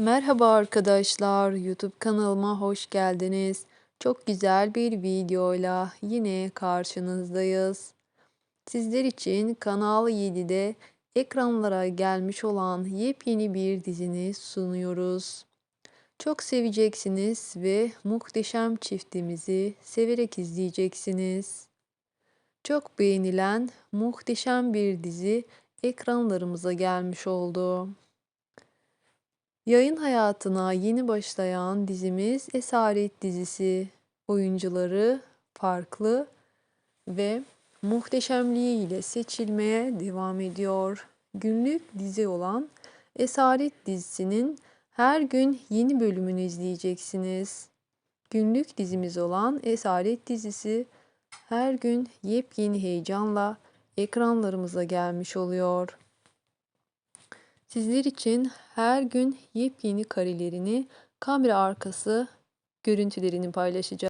Merhaba arkadaşlar, YouTube kanalıma hoş geldiniz. Çok güzel bir videoyla yine karşınızdayız. Sizler için Kanal 7'de ekranlara gelmiş olan yepyeni bir dizini sunuyoruz. Çok seveceksiniz ve muhteşem çiftimizi severek izleyeceksiniz. Çok beğenilen muhteşem bir dizi ekranlarımıza gelmiş oldu. Yayın hayatına yeni başlayan dizimiz Esaret dizisi. Oyuncuları farklı ve muhteşemliğiyle seçilmeye devam ediyor. Günlük dizi olan Esaret dizisinin her gün yeni bölümünü izleyeceksiniz. Günlük dizimiz olan Esaret dizisi her gün yepyeni heyecanla ekranlarımıza gelmiş oluyor. Sizler için her gün yepyeni karelerini, kamera arkası görüntülerini paylaşacağım.